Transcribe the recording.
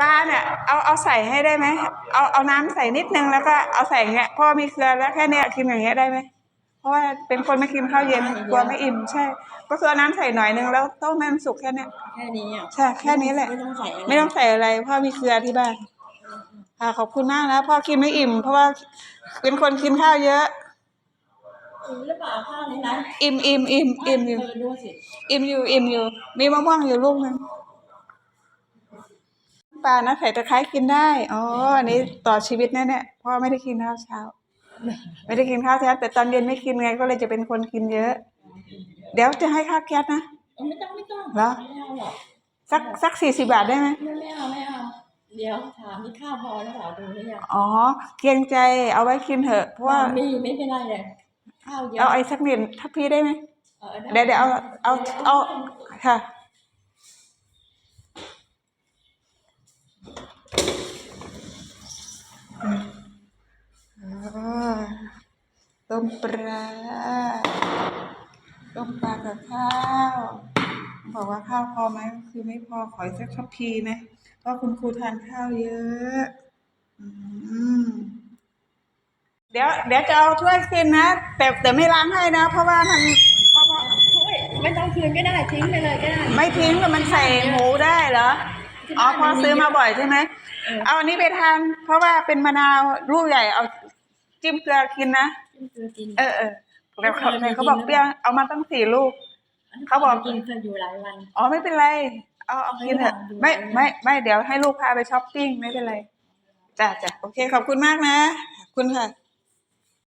ปลาเนี่ยเอาเอาใส่ให้ได้ไหมเอาเอาน้ำใส่นิดนึงแล้วก็เอาใส่อย่างเงี้ยเพราะว่ามีเกลือแล้วแค่เนี้ยกินอย่างเงี้ยได้ไหมเพราะว่าเป็นคนไม่กินข้าวเย็นกลัวไม่อิ่มใช่ ก็คือเอาน้ำใส่หน่อยนึงแล้วต้มให้มันสุกแค่เนี้ยแค่นี้อะใช่แค่นี้แหละ ไม่ต้องใส่อะไรไม่ต้องใส่อะไรเพราะมีเกลือที่บ้านค่ะขอบคุณมากนะพ่อกินไม่อิ่ม เพราะว่าเป็นคนกินข้าวเยอะอิ่มหรือเปล่าข้าวในนั้นอิ่มอิ่มอิ่มอิ่มอยู่เออดูสิอิ่มอยู่อิ่มอยู่ มีมะม่วงอยู่ลูกหนึ่ง ปลานะใส่ตะไคร้กินได้ อ๋อ อันนี้ต่อชีวิตแน่ๆเพราะไม่ได้กินข้าวเช้า ไม่ได้กินข้าวเช้าแต่ตอนเย็นไม่กินไงก็เลยจะเป็นคนกินเยอะ เดี๋ยวจะให้ค่าแก๊สนะเออไม่ต้องไม่ต้องเหรอ ไม่เอาหรอกสักสักสี่สิบาทได้ไหมไม่ไม่เอาไม่เอาเดี๋ยวถามนี่ข้าวพอหรือเปล่าดูหรือยังอ๋อ เกรงใจเอาไว้กินเถอะเพราะว่ามีไม่เป็นไรเลยข้าวเยอะเอาไอ้สักนิดทัพพี่ได้ไหมออไเดี๋ยวเดี๋ยวเอาเอาเอาค่ะ อ่า ต้มปลาต้มปลากับข้าวบอกว่าข้าวพอไหมก็คือไม่พอขออีกสักทัพพีนะเพราะคุณครูทานข้าวเยอะอืมเดี๋ยวเดี๋ยวจะเอาถ้วยคืนนะแต่แต่ไม่ล้างให้นะ เพราะว่ามันเพราะว่าโอ้ยไม่ต้องคืนก็ได้ทิ้งไปเลยก็ได้ไม่ทิ้งแต่มันใส่หมูได้เหรออ๋อพอซื้อมาบ่อยใช่ไหมเออเอาอันนี้ไปทานเพราะว่าเป็นมะนาวลูกใหญ่เอา จิ้มเกลือกินนะ จิ้มเกลือกินเออเออแต่เขาแต่เขาบอกเปรี้ยวเอามาตั้งสี่ลูก เขาบอก กินเคยอยู่หลายวัน อ๋อไม่เป็นไร เอาเอากินเถอะไม่ไม่เป็นไรไม่ไม่เดี๋ยวให้ลูกพาไปช้อปปิ้งไม่เป็นไรจ้ะจ้ะโอเคขอบคุณมากนะขอบคุณค่ะ